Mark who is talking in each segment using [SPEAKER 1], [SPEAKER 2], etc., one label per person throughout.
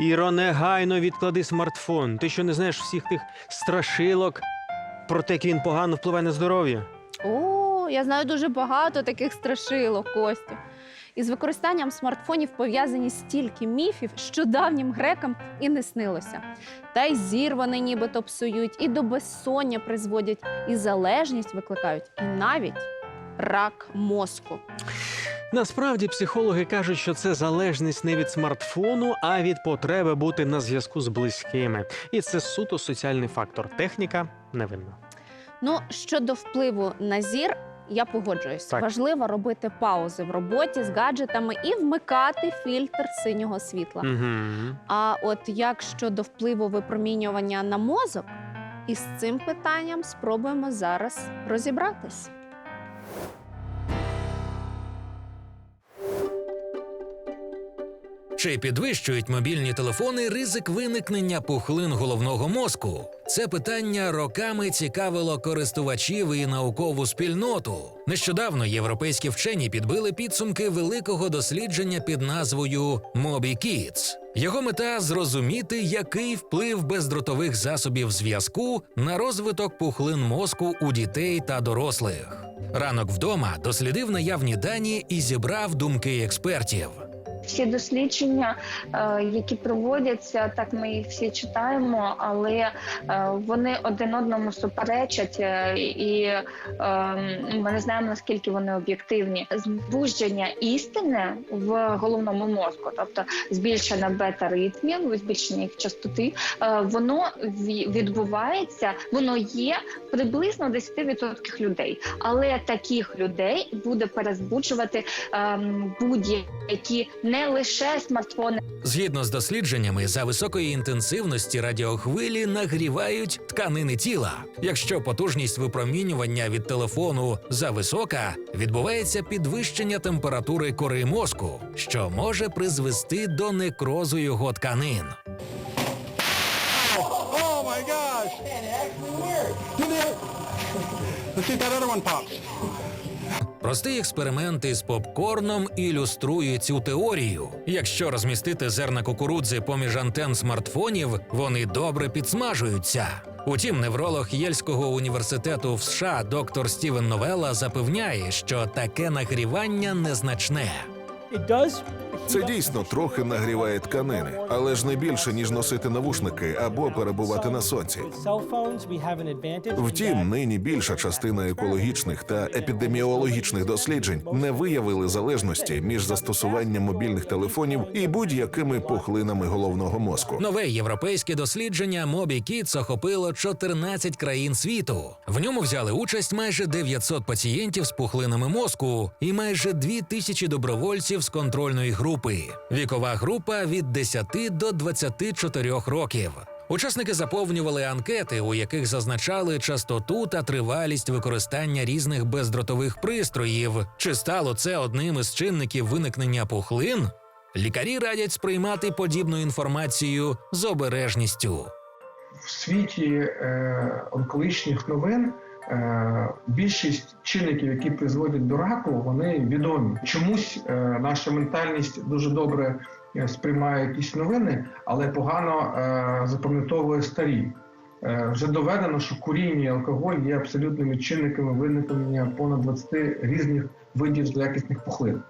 [SPEAKER 1] Іро, негайно відклади смартфон. Ти що не знаєш всіх тих страшилок про те, як він погано впливає на здоров'я?
[SPEAKER 2] О, я знаю дуже багато таких страшилок, Костю. Із використанням смартфонів пов'язані стільки міфів, що давнім грекам і не снилося. Та й зір вони нібито псують, і до безсоння призводять, і залежність викликають, і навіть рак мозку.
[SPEAKER 1] Насправді психологи кажуть, що це залежність не від смартфону, а від потреби бути на зв'язку з близькими. І це суто соціальний фактор. Техніка невинна.
[SPEAKER 2] Ну, щодо впливу на зір, я погоджуюсь.
[SPEAKER 1] Так.
[SPEAKER 2] Важливо робити паузи в роботі з гаджетами і вмикати фільтр синього світла.
[SPEAKER 1] Угу.
[SPEAKER 2] А от як щодо впливу випромінювання на мозок, із цим питанням спробуємо зараз розібратись.
[SPEAKER 3] Чи підвищують мобільні телефони ризик виникнення пухлин головного мозку? Це питання роками цікавило користувачів і наукову спільноту. Нещодавно європейські вчені підбили підсумки великого дослідження під назвою Moby Kids. Його мета зрозуміти, який вплив бездротових засобів зв'язку на розвиток пухлин мозку у дітей та дорослих. Ранок вдома дослідив наявні дані і зібрав думки експертів.
[SPEAKER 4] Всі дослідження, е, які проводяться, так ми їх всі читаємо, але е, вони один одному суперечать, е, і е, ми не знаємо наскільки вони об'єктивні. Збудження істини в головному мозку, тобто збільшення бета-ритмів, збільшення їх частоти, воно відбувається, воно є приблизно 10% людей. Але таких людей буде перезбуджувати ем, будь-які не лише смартфони.
[SPEAKER 3] Згідно з дослідженнями, за високої інтенсивності радіохвилі нагрівають тканини тіла. Якщо потужність випромінювання від телефону зависока, відбувається підвищення температури кори мозку, що може призвести до некрозу його тканин.
[SPEAKER 5] Oh my gosh! Man, it actually worked. Let's see if that other one pops.
[SPEAKER 3] Простий експеримент із попкорном ілюструє цю теорію. Якщо розмістити зерна кукурудзи поміж антен смартфонів, вони добре підсмажуються. Утім, невролог Єльського університету в США доктор Стівен Новелла запевняє, що таке нагрівання незначне.
[SPEAKER 6] Це дійсно трохи нагріває тканини, але ж не більше ніж носити навушники або перебувати на сонці. Втім, нині більша частина екологічних та епідеміологічних досліджень не виявили залежності між застосуванням мобільних телефонів і будь-якими пухлинами головного мозку.
[SPEAKER 3] Нове європейське дослідження Moby Kids охопило 14 країн світу. В ньому взяли участь майже 900 пацієнтів з пухлинами мозку і майже 2000 добровольців з контрольної групи. Вікова група від 10 до 24 років. Учасники заповнювали анкети, у яких зазначали частоту та тривалість використання різних бездротових пристроїв. Чи стало це одним із чинників виникнення пухлин? Лікарі радять сприймати подібну інформацію з обережністю.
[SPEAKER 7] в світі е, онкологічних новин більшість чинників, які призводять до раку, вони відомі. Чомусь е, наша ментальність дуже добре е, сприймає якісь новини, але погано е, запам'ятовує старі. Е, вже доведено, що куріння і алкоголь є абсолютними чинниками виникнення понад 20 різних видів злоякісних пухлин.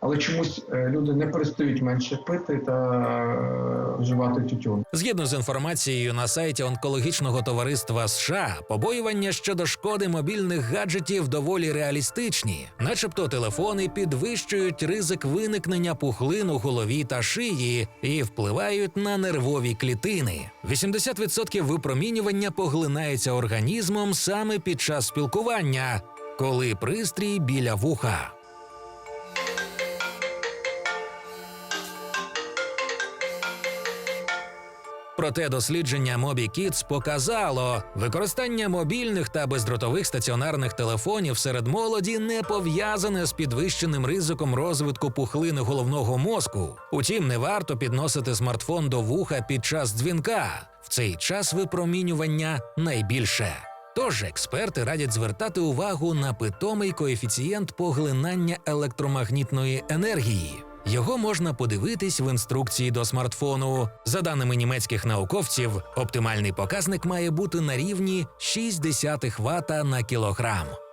[SPEAKER 7] Але чомусь е, люди не перестають менше пити та е, вживати тютюн.
[SPEAKER 3] Згідно з інформацією на сайті онкологічного товариства США, побоювання щодо шкоди мобільних гаджетів доволі реалістичні, начебто телефони підвищують ризик виникнення пухлин у голові та шиї і впливають на нервові клітини. 80% випромінювання поглинається організмом саме під час спілкування, коли пристрій біля вуха. Проте дослідження Moby Kids показало, використання мобільних та бездротових стаціонарних телефонів серед молоді не пов'язане з підвищеним ризиком розвитку пухлини головного мозку. Утім, не варто підносити смартфон до вуха під час дзвінка. В цей час випромінювання найбільше. Тож експерти радять звертати увагу на питомий коефіцієнт поглинання електромагнітної енергії. Його можна подивитись в інструкції до смартфону. За даними німецьких науковців, оптимальний показник має бути на рівні 0,6 Вт на кілограм.